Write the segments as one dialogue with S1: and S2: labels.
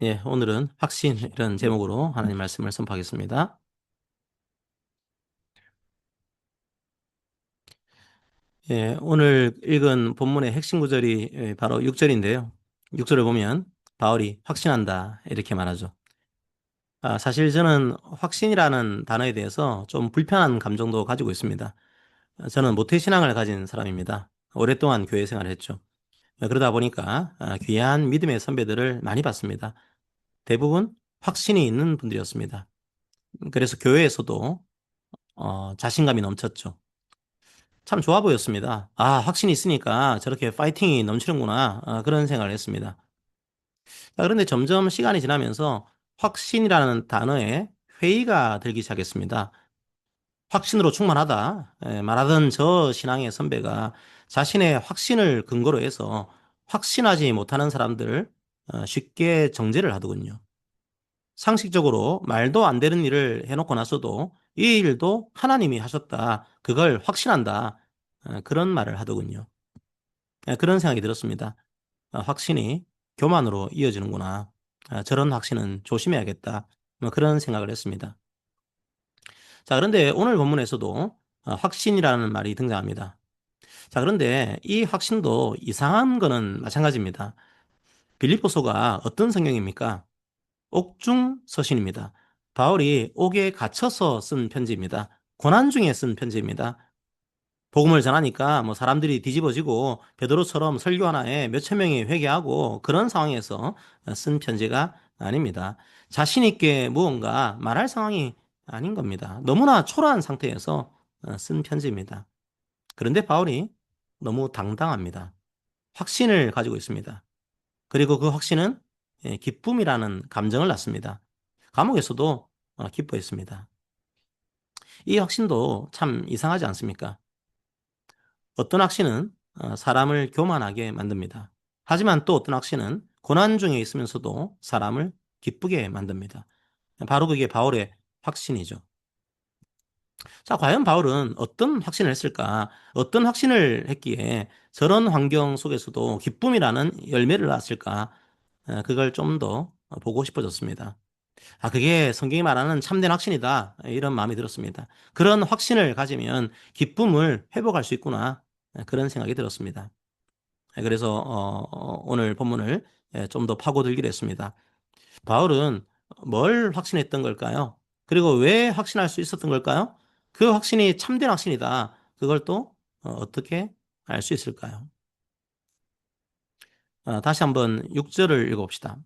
S1: 예, 오늘은 확신 이런 제목으로 하나님 말씀을 선포하겠습니다. 예, 오늘 읽은 본문의 핵심 구절이 예, 바로 6절인데요. 6절을 보면 바울이 확신한다 이렇게 말하죠. 아, 사실 저는 확신이라는 단어에 대해서 좀 불편한 감정도 가지고 있습니다. 저는 모태신앙을 가진 사람입니다. 오랫동안 교회 생활을 했죠. 그러다 보니까 아, 귀한 믿음의 선배들을 많이 봤습니다. 대부분 확신이 있는 분들이었습니다. 그래서 교회에서도 어, 자신감이 넘쳤죠. 참 좋아 보였습니다. 아, 확신이 있으니까 저렇게 파이팅이 넘치는구나. 아, 그런 생각을 했습니다. 자, 그런데 점점 시간이 지나면서 확신이라는 단어에 회의가 들기 시작했습니다. 확신으로 충만하다. 예, 말하던 저 신앙의 선배가 자신의 확신을 근거로 해서 확신하지 못하는 사람들을 어, 쉽게 정죄를 하더군요. 상식적으로 말도 안 되는 일을 해놓고 나서도 이 일도 하나님이 하셨다. 그걸 확신한다. 어, 그런 말을 하더군요. 예, 그런 생각이 들었습니다. 어, 확신이 교만으로 이어지는구나. 아, 저런 확신은 조심해야겠다. 뭐 그런 생각을 했습니다. 자, 그런데 오늘 본문에서도 어, 확신이라는 말이 등장합니다. 자, 그런데 이 확신도 이상한 거는 마찬가지입니다. 빌립보서가 어떤 성경입니까? 옥중 서신입니다. 바울이 옥에 갇혀서 쓴 편지입니다. 고난 중에 쓴 편지입니다. 복음을 전하니까 뭐 사람들이 뒤집어지고 베드로처럼 설교 하나에 몇천 명이 회개하고 그런 상황에서 쓴 편지가 아닙니다. 자신 있게 무언가 말할 상황이 아닌 겁니다. 너무나 초라한 상태에서 쓴 편지입니다. 그런데 바울이 너무 당당합니다. 확신을 가지고 있습니다. 그리고 그 확신은 예, 기쁨이라는 감정을 낳습니다. 감옥에서도 어, 기뻐했습니다. 이 확신도 참 이상하지 않습니까? 어떤 확신은 어, 사람을 교만하게 만듭니다. 하지만 또 어떤 확신은 고난 중에 있으면서도 사람을 기쁘게 만듭니다. 바로 그게 바울의 확신이죠. 자, 과연 바울은 어떤 확신을 했을까? 어떤 확신을 했기에 저런 환경 속에서도 기쁨이라는 열매를 낳았을까? 어, 그걸 좀 더 보고 싶어졌습니다. 아, 그게 성경이 말하는 참된 확신이다. 이런 마음이 들었습니다. 그런 확신을 가지면 기쁨을 회복할 수 있구나. 그런 생각이 들었습니다. 그래서 어, 어 오늘 본문을 예, 좀더 파고들기로 했습니다. 바울은 뭘 확신했던 걸까요? 그리고 왜 확신할 수 있었던 걸까요? 그 확신이 참된 확신이다. 그걸 또 어, 어떻게 알 수 있을까요? 어, 다시 한번 6절을 읽어봅시다.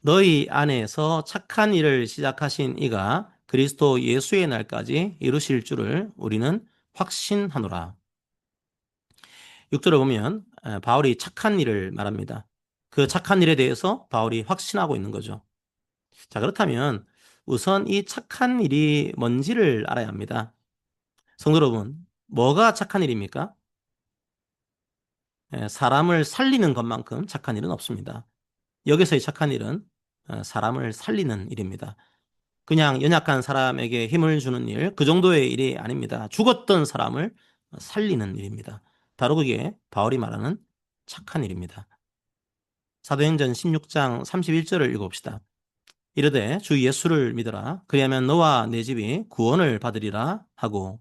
S1: 너희 안에서 착한 일을 시작하신 이가 그리스도 예수의 날까지 이루실 줄을 우리는 확신하노라. 6절을 보면 바울이 착한 일을 말합니다. 그 착한 일에 대해서 바울이 확신하고 있는 거죠. 자, 그렇다면 우선 이 착한 일이 뭔지를 알아야 합니다. 성도 여러분, 뭐가 착한 일입니까? 사람을 살리는 것만큼 착한 일은 없습니다. 여기서의 착한 일은 어, 사람을 살리는 일입니다. 그냥 연약한 사람에게 힘을 주는 일, 그 정도의 일이 아닙니다. 죽었던 사람을 살리는 일입니다. 바로 그게 바울이 말하는 착한 일입니다. 사도행전 16장 31절을 읽어봅시다. 이르되 주 예수를 믿어라. 그리하면 너와 내 집이 구원을 받으리라 하고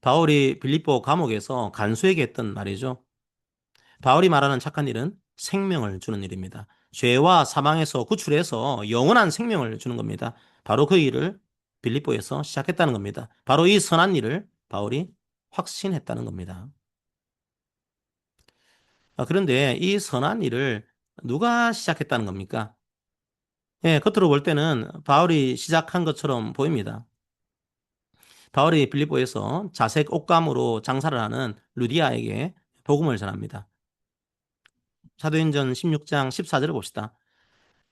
S1: 바울이 빌립보 감옥에서 간수에게 했던 말이죠. 바울이 말하는 착한 일은 생명을 주는 일입니다. 죄와 사망에서 구출해서 영원한 생명을 주는 겁니다. 바로 그 일을 빌립보에서 시작했다는 겁니다. 바로 이 선한 일을 바울이 확신했다는 겁니다. 아, 그런데 이 선한 일을 누가 시작했다는 겁니까? 예, 겉으로 볼 때는 바울이 시작한 것처럼 보입니다. 바울이 빌립보에서 자색 옷감으로 장사를 하는 루디아에게 복음을 전합니다. 사도행전 16장 14절을 봅시다.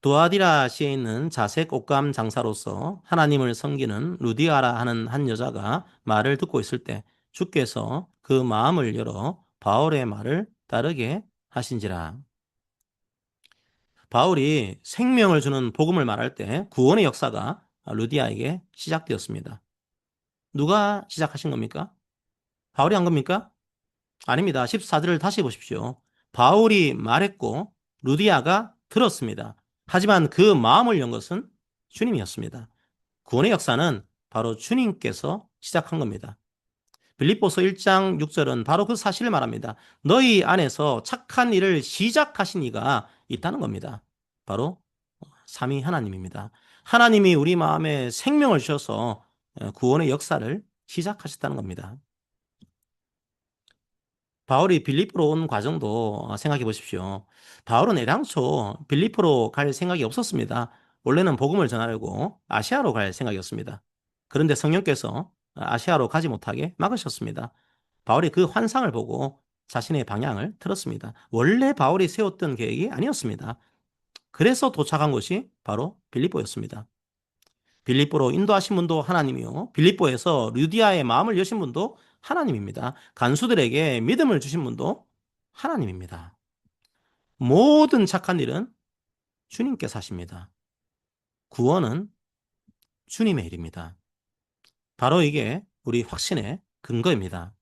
S1: 도아디라시에 있는 자색 옷감 장사로서 하나님을 섬기는 루디아라 하는 한 여자가 말을 듣고 있을 때 주께서 그 마음을 열어 바울의 말을 따르게 하신지라. 바울이 생명을 주는 복음을 말할 때 구원의 역사가 루디아에게 시작되었습니다. 누가 시작하신 겁니까? 바울이 한 겁니까? 아닙니다. 14절을 다시 보십시오. 바울이 말했고 루디아가 들었습니다. 하지만 그 마음을 연 것은 주님이었습니다. 구원의 역사는 바로 주님께서 시작한 겁니다. 빌립보서 1장 6절은 바로 그 사실을 말합니다. 너희 안에서 착한 일을 시작하신 이가 있다는 겁니다. 바로 삼위 하나님입니다. 하나님이 우리 마음에 생명을 주셔서 구원의 역사를 시작하셨다는 겁니다. 바울이 빌립보로 온 과정도 생각해 보십시오. 바울은 애당초 빌립보로 갈 생각이 없었습니다. 원래는 복음을 전하려고 아시아로 갈 생각이었습니다. 그런데 성령께서 아시아로 가지 못하게 막으셨습니다. 바울이 그 환상을 보고 자신의 방향을 틀었습니다. 원래 바울이 세웠던 계획이 아니었습니다. 그래서 도착한 곳이 바로 빌립보였습니다. 빌립보로 인도하신 분도 하나님이요. 빌립보에서 루디아의 마음을 여신 분도 하나님입니다. 간수들에게 믿음을 주신 분도 하나님입니다. 모든 착한 일은 주님께서 하십니다. 구원은 주님의 일입니다. 바로 이게 우리 확신의 근거입니다.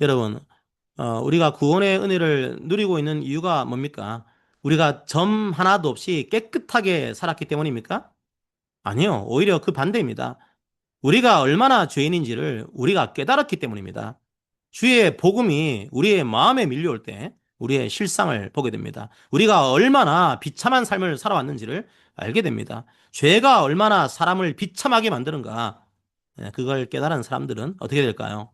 S1: 여러분, 어, 우리가 구원의 은혜를 누리고 있는 이유가 뭡니까? 우리가 점 하나도 없이 깨끗하게 살았기 때문입니까? 아니요. 오히려 그 반대입니다. 우리가 얼마나 죄인인지를 우리가 깨달았기 때문입니다. 주의 복음이 우리의 마음에 밀려올 때 우리의 실상을 보게 됩니다. 우리가 얼마나 비참한 삶을 살아왔는지를 알게 됩니다. 죄가 얼마나 사람을 비참하게 만드는가, 예, 그걸 깨달은 사람들은 어떻게 될까요?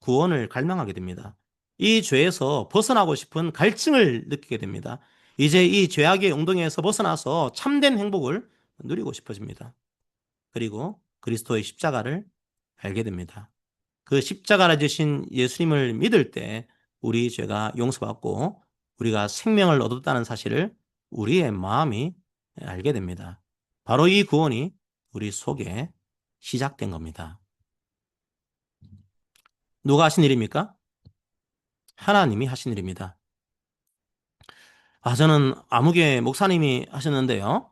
S1: 구원을 갈망하게 됩니다. 이 죄에서 벗어나고 싶은 갈증을 느끼게 됩니다. 이제 이 죄악의 웅덩이에서 벗어나서 참된 행복을 누리고 싶어집니다. 그리고 그리스도의 십자가를 알게 됩니다. 그 십자가를 지신 예수님을 믿을 때 우리 죄가 용서받고 우리가 생명을 얻었다는 사실을 우리의 마음이 알게 됩니다. 바로 이 구원이 우리 속에 시작된 겁니다. 누가 하신 일입니까? 하나님이 하신 일입니다. 아, 저는 아무개 목사님이 하셨는데요.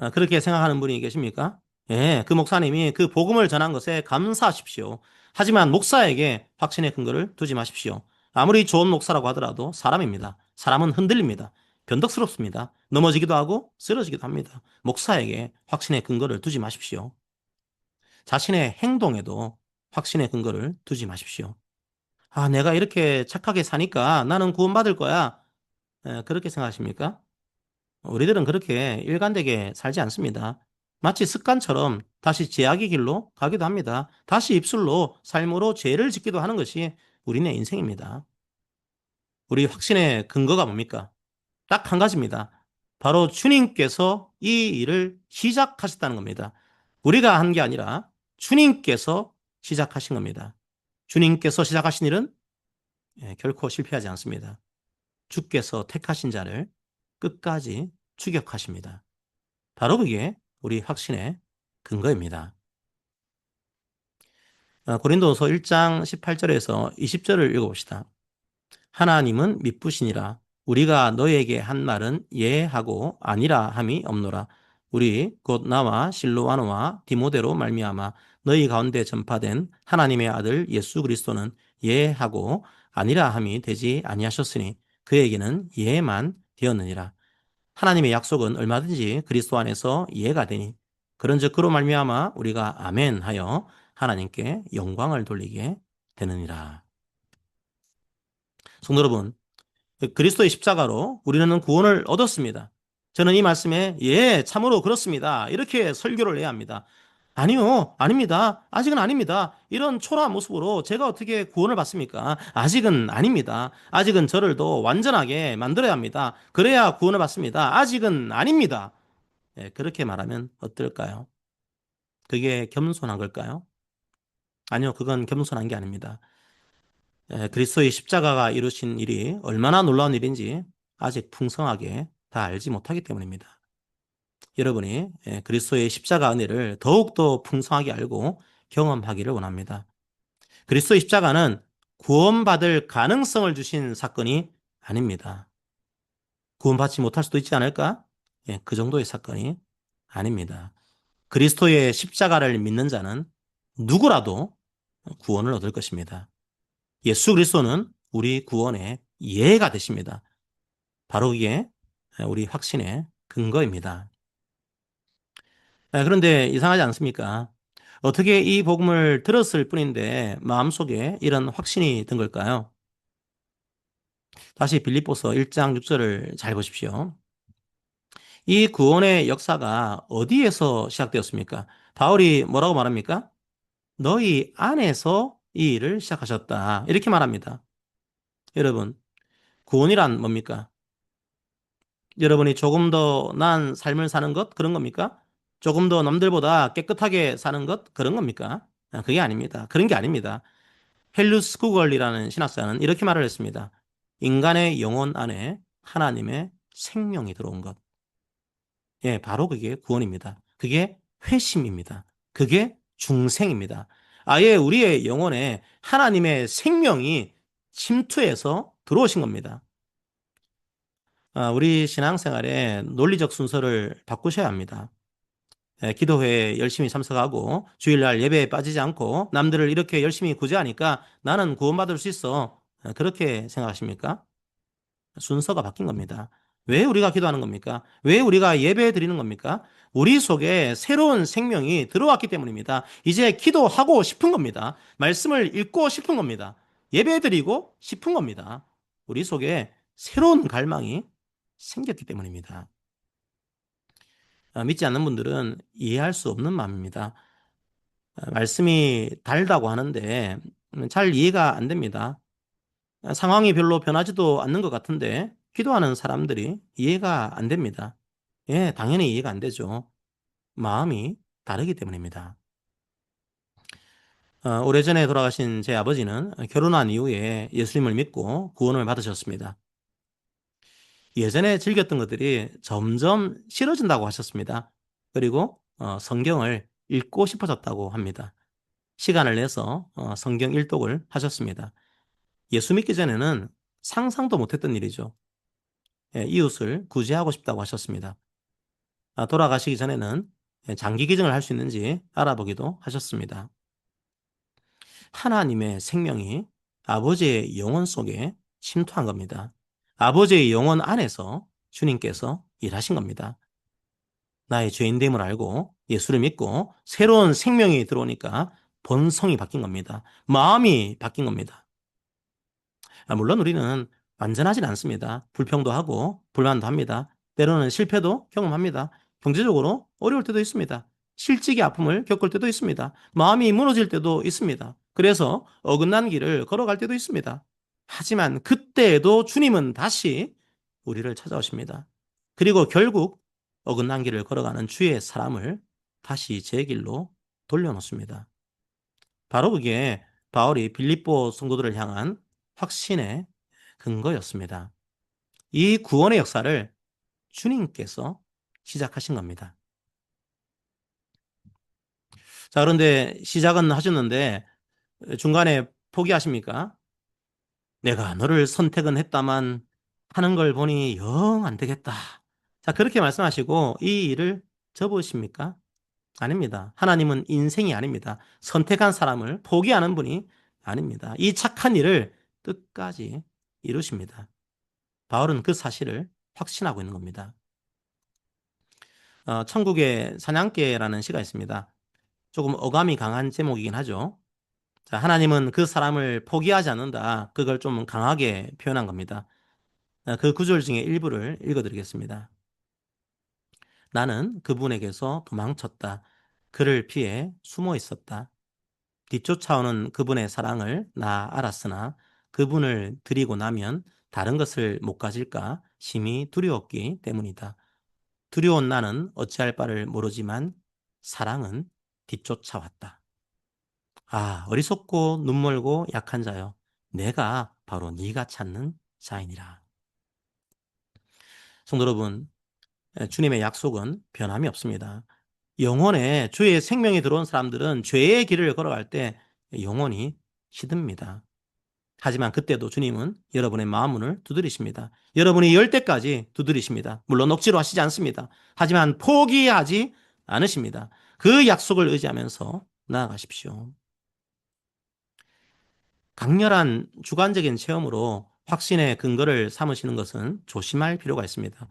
S1: 아, 그렇게 생각하는 분이 계십니까? 예, 그 목사님이 그 복음을 전한 것에 감사하십시오. 하지만 목사에게 확신의 근거를 두지 마십시오. 아무리 좋은 목사라고 하더라도 사람입니다. 사람은 흔들립니다. 변덕스럽습니다. 넘어지기도 하고 쓰러지기도 합니다. 목사에게 확신의 근거를 두지 마십시오. 자신의 행동에도 확신의 근거를 두지 마십시오. 아, 내가 이렇게 착하게 사니까 나는 구원받을 거야. 에, 그렇게 생각하십니까? 우리들은 그렇게 일관되게 살지 않습니다. 마치 습관처럼 다시 제약의 길로 가기도 합니다. 다시 입술로 삶으로 죄를 짓기도 하는 것이 우리네 인생입니다. 우리 확신의 근거가 뭡니까? 딱 한 가지입니다. 바로 주님께서 이 일을 시작하셨다는 겁니다. 우리가 한 게 아니라 주님께서 시작하신 겁니다. 주님께서 시작하신 일은 예, 결코 실패하지 않습니다. 주께서 택하신 자를 끝까지 추격하십니다. 바로 그게 우리 확신의 근거입니다. 어, 고린도서 1장 18절에서 20절을 읽어봅시다. 하나님은 미쁘시니라 우리가 너에게 한 말은 예하고 아니라 함이 없노라. 우리 곧 나와 실로와노와 디모데로 말미암아 너희 가운데 전파된 하나님의 아들 예수 그리스도는 예하고 아니라 함이 되지 아니하셨으니 그에게는 예만 되었느니라. 하나님의 약속은 얼마든지 그리스도 안에서 이해가 되니 그런즉 그로 말미암아 우리가 아멘 하여 하나님께 영광을 돌리게 되느니라. 성도 여러분, 그리스도의 십자가로 우리는 구원을 얻었습니다. 저는 이 말씀에 예, 참으로 그렇습니다. 이렇게 설교를 해야 합니다. 아니요, 아닙니다. 아직은 아닙니다. 이런 초라한 모습으로 제가 어떻게 구원을 받습니까? 아직은 아닙니다. 아직은 저를 더 완전하게 만들어야 합니다. 그래야 구원을 받습니다. 아직은 아닙니다. 네, 그렇게 말하면 어떨까요? 그게 겸손한 걸까요? 아니요, 그건 겸손한 게 아닙니다. 네, 그리스도의 십자가가 이루신 일이 얼마나 놀라운 일인지 아직 풍성하게 다 알지 못하기 때문입니다. 여러분이 예, 그리스도의 십자가 은혜를 더욱더 풍성하게 알고 경험하기를 원합니다. 그리스도의 십자가는 구원받을 가능성을 주신 사건이 아닙니다. 구원받지 못할 수도 있지 않을까? 예, 그 정도의 사건이 아닙니다. 그리스도의 십자가를 믿는 자는 누구라도 구원을 얻을 것입니다. 예수 그리스도는 우리 구원의 예가 되십니다. 바로 이게 우리 확신의 근거입니다. 그런데 이상하지 않습니까? 어떻게 이 복음을 들었을 뿐인데 마음속에 이런 확신이 든 걸까요? 다시 빌립보서 1장 6절을 잘 보십시오. 이 구원의 역사가 어디에서 시작되었습니까? 바울이 뭐라고 말합니까? 너희 안에서 이 일을 시작하셨다. 이렇게 말합니다. 여러분, 구원이란 뭡니까? 여러분이 조금 더 나은 삶을 사는 것? 그런 겁니까? 조금 더 남들보다 깨끗하게 사는 것? 그런 겁니까? 아, 그게 아닙니다. 그런 게 아닙니다. 헬루스 구걸이라는 신학자는 이렇게 말을 했습니다. 인간의 영혼 안에 하나님의 생명이 들어온 것. 예, 바로 그게 구원입니다. 그게 회심입니다. 그게 중생입니다. 아예 우리의 영혼에 하나님의 생명이 침투해서 들어오신 겁니다. 아, 우리 신앙생활에 논리적 순서를 바꾸셔야 합니다. 예, 기도회에 열심히 참석하고 주일날 예배에 빠지지 않고 남들을 이렇게 열심히 구제하니까 나는 구원받을 수 있어. 예, 그렇게 생각하십니까? 순서가 바뀐 겁니다. 왜 우리가 기도하는 겁니까? 왜 우리가 예배 드리는 겁니까? 우리 속에 새로운 생명이 들어왔기 때문입니다. 이제 기도하고 싶은 겁니다. 말씀을 읽고 싶은 겁니다. 예배 드리고 싶은 겁니다. 우리 속에 새로운 갈망이 생겼기 때문입니다. 아, 믿지 않는 분들은 이해할 수 없는 마음입니다. 아, 말씀이 달다고 하는데 잘 이해가 안 됩니다. 아, 상황이 별로 변하지도 않는 것 같은데 기도하는 사람들이 이해가 안 됩니다. 예, 당연히 이해가 안 되죠. 마음이 다르기 때문입니다. 어, 오래전에 돌아가신 제 아버지는 결혼한 이후에 예수님을 믿고 구원을 받으셨습니다. 예전에 즐겼던 것들이 점점 싫어진다고 하셨습니다. 그리고 어, 성경을 읽고 싶어졌다고 합니다. 시간을 내서 어, 성경 일독을 하셨습니다. 예수 믿기 전에는 상상도 못했던 일이죠. 예, 이웃을 구제하고 싶다고 하셨습니다. 아, 돌아가시기 전에는 장기 기증을 할 수 있는지 알아보기도 하셨습니다. 하나님의 생명이 아버지의 영혼 속에 침투한 겁니다. 아버지의 영혼 안에서 주님께서 일하신 겁니다. 나의 죄인됨을 알고 예수를 믿고 새로운 생명이 들어오니까 본성이 바뀐 겁니다. 마음이 바뀐 겁니다. 아, 물론 우리는 완전하진 않습니다. 불평도 하고 불만도 합니다. 때로는 실패도 경험합니다. 경제적으로 어려울 때도 있습니다. 실직의 아픔을 겪을 때도 있습니다. 마음이 무너질 때도 있습니다. 그래서 어긋난 길을 걸어갈 때도 있습니다. 하지만 그때에도 주님은 다시 우리를 찾아오십니다. 그리고 결국 어긋난 길을 걸어가는 주의 사람을 다시 제 길로 돌려놓습니다. 바로 그게 바울이 빌립보 성도들을 향한 확신의 근거였습니다. 이 구원의 역사를 주님께서 시작하신 겁니다. 자, 그런데 시작은 하셨는데 중간에 포기하십니까? 내가 너를 선택은 했다만 하는 걸 보니 영 안 되겠다. 자, 그렇게 말씀하시고 이 일을 접으십니까? 아닙니다. 하나님은 인생이 아닙니다. 선택한 사람을 포기하는 분이 아닙니다. 이 착한 일을 끝까지 이루십니다. 바울은 그 사실을 확신하고 있는 겁니다. 어, 천국의 사냥개라는 시가 있습니다. 조금 어감이 강한 제목이긴 하죠. 자, 하나님은 그 사람을 포기하지 않는다. 그걸 좀 강하게 표현한 겁니다. 어, 그 구절 중에 일부를 읽어드리겠습니다. 나는 그분에게서 도망쳤다. 그를 피해 숨어 있었다. 뒤쫓아오는 그분의 사랑을 나 알았으나 그분을 드리고 나면 다른 것을 못 가질까 심히 두려웠기 때문이다. 두려운 나는 어찌할 바를 모르지만 사랑은 뒤쫓아왔다. 아, 어리석고 눈멀고 약한 자여. 내가 바로 네가 찾는 자이니라. 성도 여러분, 주님의 약속은 변함이 없습니다. 영혼에 주의 생명이 들어온 사람들은 죄의 길을 걸어갈 때 영혼이 시듭니다. 하지만 그때도 주님은 여러분의 마음문을 두드리십니다. 여러분이 열 때까지 두드리십니다. 물론 억지로 하시지 않습니다. 하지만 포기하지 않으십니다. 그 약속을 의지하면서 나아가십시오. 강렬한 주관적인 체험으로 확신의 근거를 삼으시는 것은 조심할 필요가 있습니다.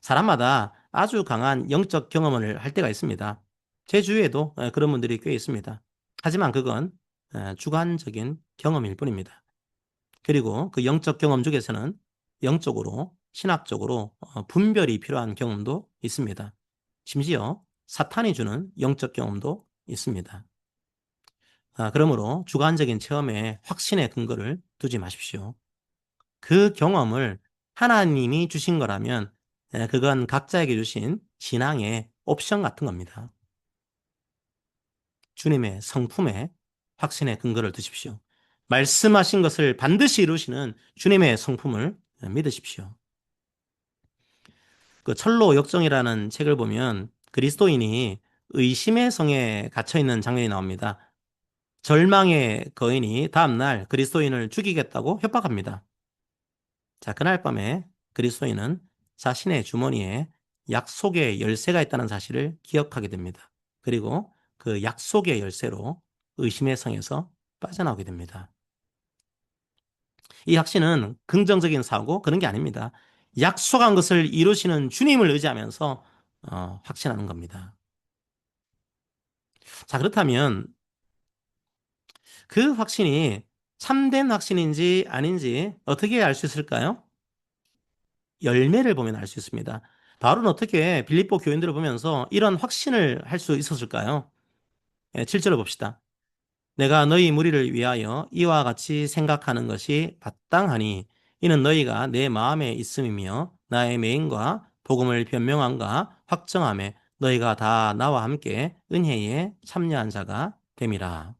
S1: 사람마다 아주 강한 영적 경험을 할 때가 있습니다. 제 주위에도 그런 분들이 꽤 있습니다. 하지만 그건 주관적인 경험일 뿐입니다. 그리고 그 영적 경험 중에서는 영적으로, 신학적으로 어, 분별이 필요한 경험도 있습니다. 심지어 사탄이 주는 영적 경험도 있습니다. 아, 그러므로 주관적인 체험에 확신의 근거를 두지 마십시오. 그 경험을 하나님이 주신 거라면 그건 각자에게 주신 신앙의 옵션 같은 겁니다. 주님의 성품에 확신의 근거를 두십시오. 말씀하신 것을 반드시 이루시는 주님의 성품을 믿으십시오. 그 철로 역정이라는 책을 보면 그리스도인이 의심의 성에 갇혀 있는 장면이 나옵니다. 절망의 거인이 다음날 그리스도인을 죽이겠다고 협박합니다. 자, 그날 밤에 그리스도인은 자신의 주머니에 약속의 열쇠가 있다는 사실을 기억하게 됩니다. 그리고 그 약속의 열쇠로 의심의 성에서 빠져나오게 됩니다. 이 확신은 긍정적인 사고 그런 게 아닙니다. 약속한 것을 이루시는 주님을 의지하면서 어, 확신하는 겁니다. 자 그렇다면 그 확신이 참된 확신인지 아닌지 어떻게 알 수 있을까요? 열매를 보면 알 수 있습니다. 바울은 어떻게 빌립보 교인들을 보면서 이런 확신을 할 수 있었을까요? 7절을 예, 봅시다. 내가 너희 무리를 위하여 이와 같이 생각하는 것이 마땅하니 이는 너희가 내 마음에 있음이며 나의 메인과 복음을 변명함과 확정함에 너희가 다 나와 함께 은혜에 참여한 자가 됨이라.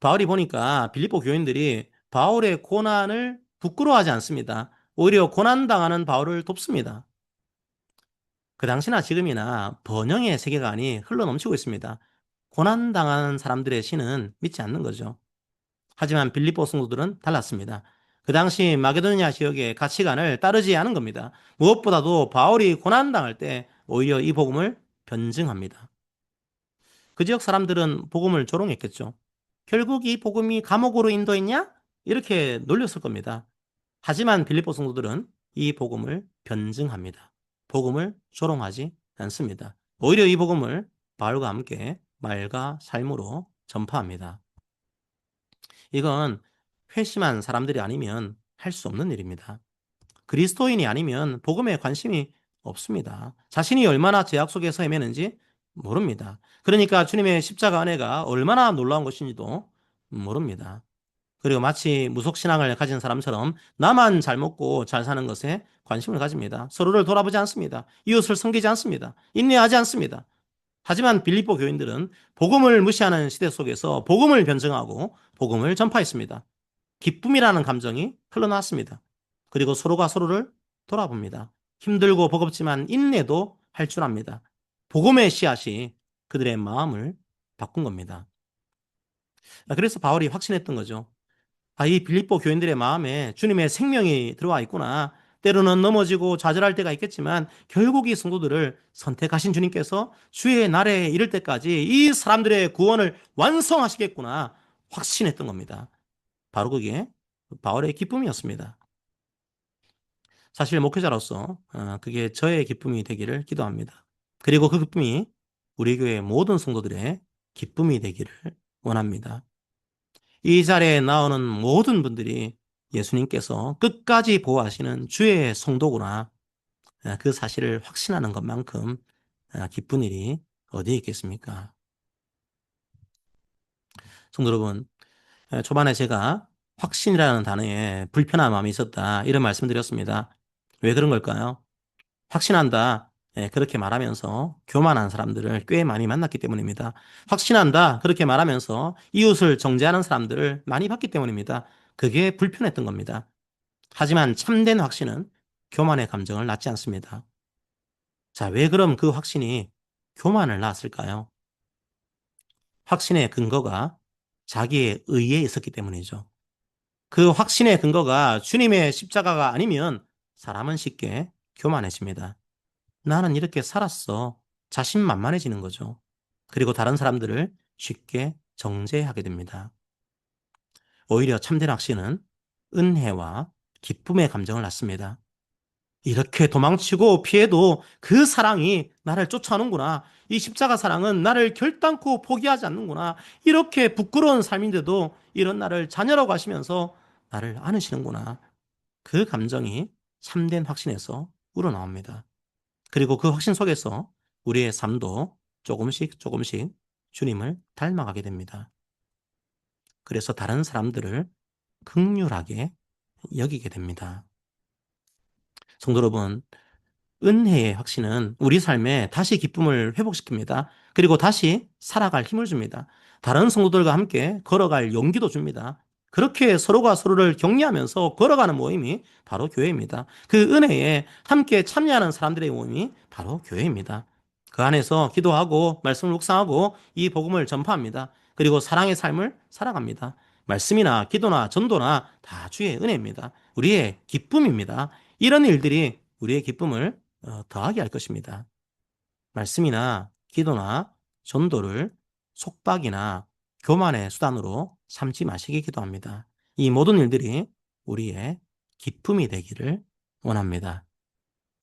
S1: 바울이 보니까 빌립보 교인들이 바울의 고난을 부끄러워하지 않습니다. 오히려 고난당하는 바울을 돕습니다. 그 당시나 지금이나 번영의 세계관이 흘러넘치고 있습니다. 고난당하는 사람들의 신은 믿지 않는 거죠. 하지만 빌립보 성도들은 달랐습니다. 그 당시 마게도니아 지역의 가치관을 따르지 않은 겁니다. 무엇보다도 바울이 고난당할 때 오히려 이 복음을 변증합니다. 그 지역 사람들은 복음을 조롱했겠죠. 결국 이 복음이 감옥으로 인도했냐? 이렇게 놀렸을 겁니다. 하지만 빌립보 성도들은 이 복음을 변증합니다. 복음을 조롱하지 않습니다. 오히려 이 복음을 바울과 함께 말과 삶으로 전파합니다. 이건 회심한 사람들이 아니면 할 수 없는 일입니다. 그리스도인이 아니면 복음에 관심이 없습니다. 자신이 얼마나 제약 속에서 헤매는지 모릅니다. 그러니까 주님의 십자가 안에가 얼마나 놀라운 것인지도 모릅니다. 그리고 마치 무속신앙을 가진 사람처럼 나만 잘 먹고 잘 사는 것에 관심을 가집니다. 서로를 돌아보지 않습니다. 이웃을 섬기지 않습니다. 인내하지 않습니다. 하지만 빌립보 교인들은 복음을 무시하는 시대 속에서 복음을 변증하고 복음을 전파했습니다. 기쁨이라는 감정이 흘러나왔습니다. 그리고 서로가 서로를 돌아봅니다. 힘들고 버겁지만 인내도 할 줄 압니다. 복음의 씨앗이 그들의 마음을 바꾼 겁니다. 그래서 바울이 확신했던 거죠. 아, 이 빌립보 교인들의 마음에 주님의 생명이 들어와 있구나. 때로는 넘어지고 좌절할 때가 있겠지만 결국 이 성도들을 선택하신 주님께서 주의 날에 이를 때까지 이 사람들의 구원을 완성하시겠구나 확신했던 겁니다. 바로 그게 바울의 기쁨이었습니다. 사실 목회자로서 어, 그게 저의 기쁨이 되기를 기도합니다. 그리고 그 기쁨이 우리 교회 모든 성도들의 기쁨이 되기를 원합니다. 이 자리에 나오는 모든 분들이 예수님께서 끝까지 보호하시는 주의 성도구나. 아, 그 사실을 확신하는 것만큼 아, 기쁜 일이 어디에 있겠습니까? 성도 여러분, 아, 초반에 제가 확신이라는 단어에 불편한 마음이 있었다. 이런 말씀 드렸습니다. 왜 그런 걸까요? 확신한다. 예, 그렇게 말하면서 교만한 사람들을 꽤 많이 만났기 때문입니다. 확신한다. 그렇게 말하면서 이웃을 정죄하는 사람들을 많이 봤기 때문입니다. 그게 불편했던 겁니다. 하지만 참된 확신은 교만의 감정을 낳지 않습니다. 자, 왜 그럼 그 확신이 교만을 낳았을까요? 확신의 근거가 자기의 의에 있었기 때문이죠. 그 확신의 근거가 주님의 십자가가 아니면 사람은 쉽게 교만해집니다. 나는 이렇게 살았어. 자신만만해지는 거죠. 그리고 다른 사람들을 쉽게 정죄하게 됩니다.
S2: 오히려 참된 확신은 은혜와 기쁨의 감정을 낳습니다. 이렇게 도망치고 피해도 그 사랑이 나를 쫓아오는구나. 이 십자가 사랑은 나를 결단코 포기하지 않는구나. 이렇게 부끄러운 삶인데도 이런 나를 자녀라고 하시면서 나를 안으시는구나. 그 감정이 참된 확신에서 우러나옵니다. 그리고 그 확신 속에서 우리의 삶도 조금씩 조금씩 주님을 닮아가게 됩니다. 그래서 다른 사람들을 극률하게 여기게 됩니다. 성도 여러분, 은혜의 확신은 우리 삶에 다시 기쁨을 회복시킵니다. 그리고 다시 살아갈 힘을 줍니다. 다른 성도들과 함께 걸어갈 용기도 줍니다. 그렇게 서로가 서로를 격려하면서 걸어가는 모임이 바로 교회입니다. 그 은혜에 함께 참여하는 사람들의 모임이 바로 교회입니다. 그 안에서 기도하고 말씀을 묵상하고 이 복음을 전파합니다. 그리고 사랑의 삶을 살아갑니다. 말씀이나 기도나 전도나 다 주의 은혜입니다. 우리의 기쁨입니다. 이런 일들이 우리의 기쁨을 어, 더하게 할 것입니다. 말씀이나 기도나 전도를 속박이나 교만의 수단으로 삼지 마시기 기도합니다. 이 모든 일들이 우리의 기쁨이 되기를 원합니다.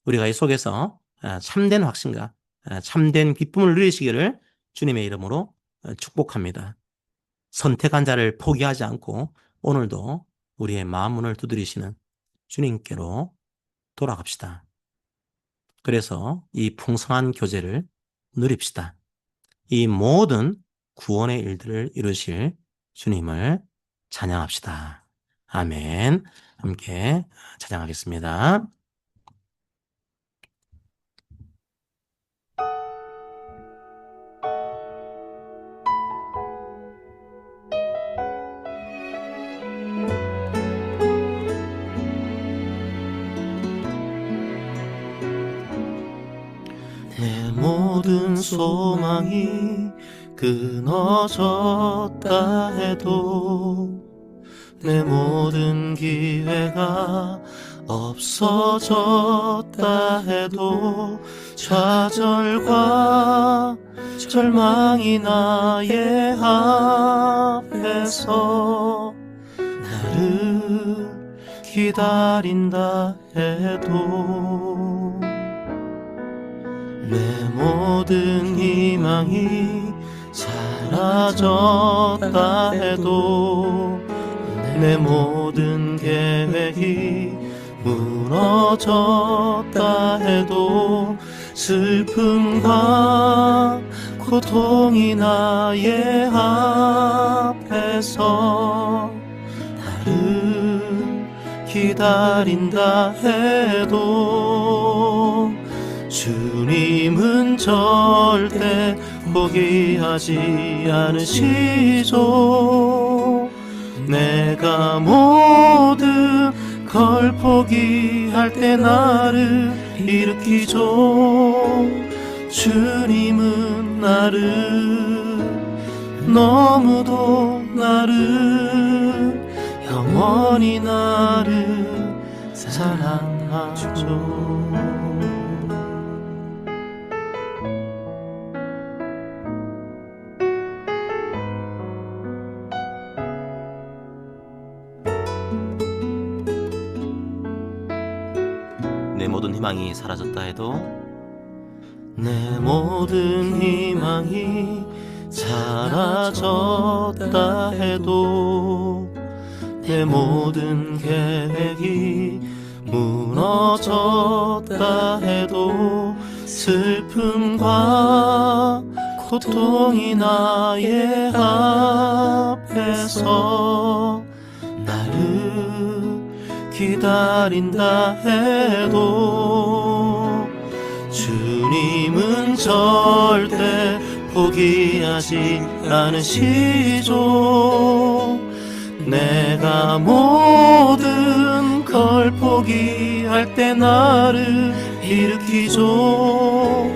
S2: 우리가 이 속에서 아, 참된 확신과 아, 참된 기쁨을 누리시기를 주님의 이름으로 어, 축복합니다. 선택한 자를 포기하지 않고 오늘도 우리의 마음 문을 두드리시는 주님께로 돌아갑시다. 그래서 이 풍성한 교제를 누립시다. 이 모든 구원의 일들을 이루실 주님을 찬양합시다. 아멘. 함께 찬양하겠습니다. 소망이 끊어졌다 해도 내 모든 기회가 없어졌다 해도 좌절과 절망이 나의 앞에서 나를 기다린다 해도 내 모든 희망이 사라졌다 해도 내 모든 계획이 무너졌다 해도 슬픔과 고통이 나의 앞에서 나를 기다린다 해도 주님은 절대 포기하지 않으시죠. 내가 모든 걸 포기할 때 나를 일으키죠. 주님은 나를 너무도 나를 영원히 나를 사랑하죠. 희망이 사라졌다 해도 내 모든 희망이 사라졌다 해도 내 모든 계획이 무너졌다 해도 슬픔과 고통이 나의 앞에서 나를 기다린다 해도 주님은 절대 포기하지 않으시죠. 내가 모든 걸 포기할 때 나를 일으키죠.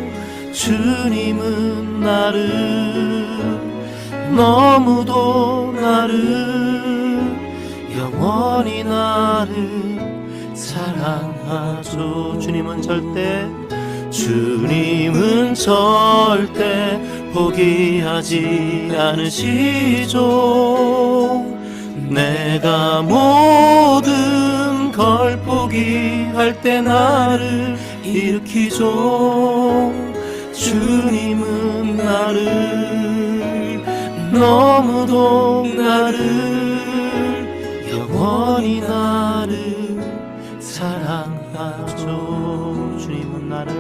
S2: 주님은 나를 너무도 나를 영원히 나를 사랑하죠 주님은 절대 주님은 절대 포기하지 않으시죠.
S1: 내가 모든 걸 포기할 때 나를 일으키죠 주님은 나를 너무도 나를 영원히 나를 사랑하죠. 주님은 나를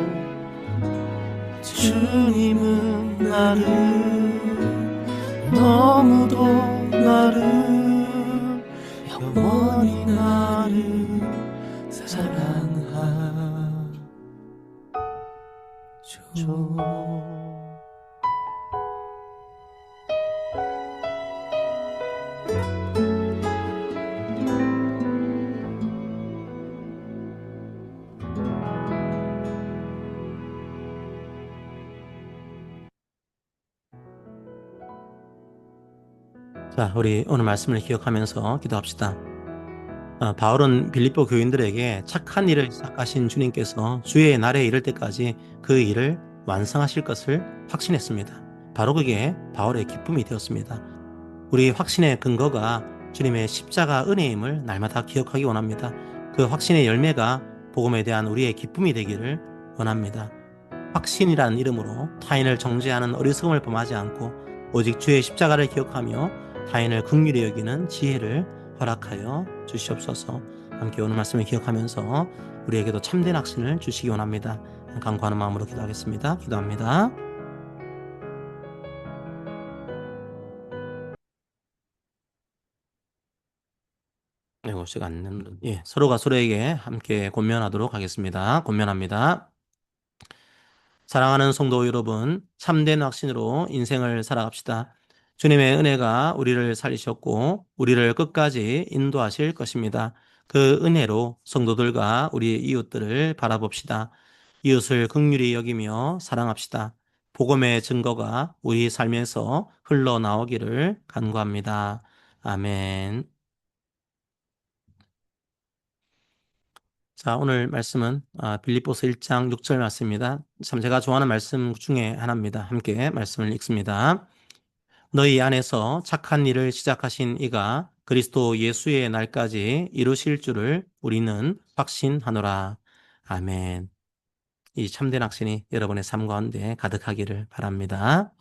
S1: 주님은 나를 너무도 나를 영원히 나를 사랑하죠 자, 우리 오늘 말씀을 기억하면서 기도합시다. 아, 바울은 빌립보 교인들에게 착한 일을 시작하신 주님께서 주의 날에 이를 때까지 그 일을 완성하실 것을 확신했습니다. 바로 그게 바울의 기쁨이 되었습니다. 우리 확신의 근거가 주님의 십자가 은혜임을 날마다 기억하기 원합니다. 그 확신의 열매가 복음에 대한 우리의 기쁨이 되기를 원합니다. 확신이라는 이름으로 타인을 정죄하는 어리석음을 범하지 않고 오직 주의 십자가를 기억하며 타인을 긍휼히 여기는 지혜를 허락하여 주시옵소서. 함께 오늘 말씀을 기억하면서 우리에게도 참된 확신을 주시기 원합니다. 간구하는 마음으로 기도하겠습니다. 기도합니다. 이거 제가 안 는- 예, 서로가 서로에게 함께 권면하도록 하겠습니다. 권면합니다. 사랑하는 성도 여러분, 참된 확신으로 인생을 살아갑시다. 주님의 은혜가 우리를 살리셨고, 우리를 끝까지 인도하실 것입니다. 그 은혜로 성도들과 우리 이웃들을 바라봅시다. 이웃을 극률히 여기며 사랑합시다. 복음의 증거가 우리 삶에서 흘러나오기를 간구합니다. 아멘. 자, 오늘 말씀은 아, 빌립보서 1장 6절 말씀입니다. 참 제가 좋아하는 말씀 중에 하나입니다. 함께 말씀을 읽습니다. 너희 안에서 착한 일을 시작하신 이가 그리스도 예수의 날까지 이루실 줄을 우리는 확신하노라. 아멘. 이 참된 확신이 여러분의 삶 가운데 가득하기를 바랍니다.